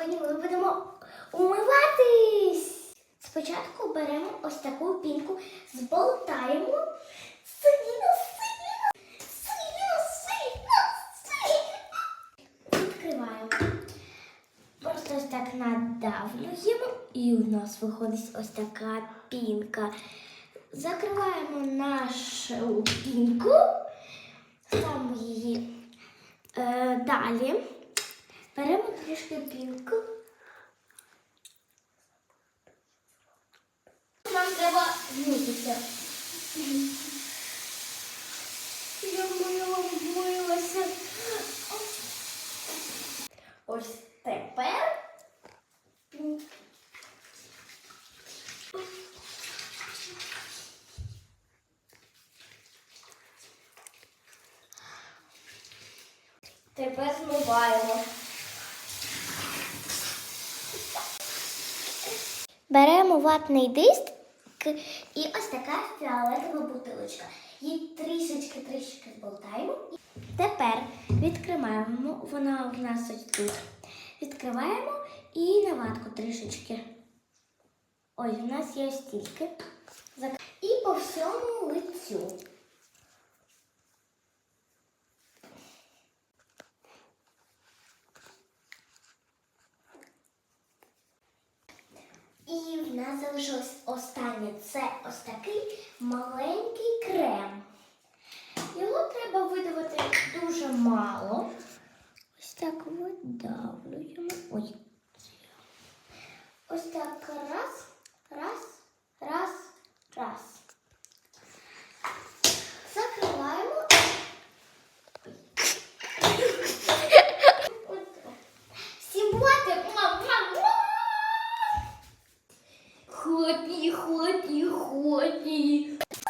сьогодні ми будемо умиватись. Спочатку беремо ось таку пінку, зболтаємо. Сильно, сильно, сильно, сильно, сильно. Відкриваємо. Просто ось так надавлюємо, і у нас виходить ось така пінка. Закриваємо нашу пінку, ставимо її е, далі. Беремо трішки пінку. Нам треба змитися. Я моя вмилася. Ось тепер. Тепер змиваємо. Беремо ватний диск і ось така фіолетова бутилочка. Її трішечки трішечки зболтаємо. Тепер відкриваємо, вона у нас ось тут. Відкриваємо і на ватку трішечки. Ось у нас є стільки. І по всьому лицю. І в нас залишилось останнє. Це ось такий маленький крем. Його треба видавати дуже мало. Ось так видавлюємо. Ой. Ось так раз, раз, раз, 活滴活滴活滴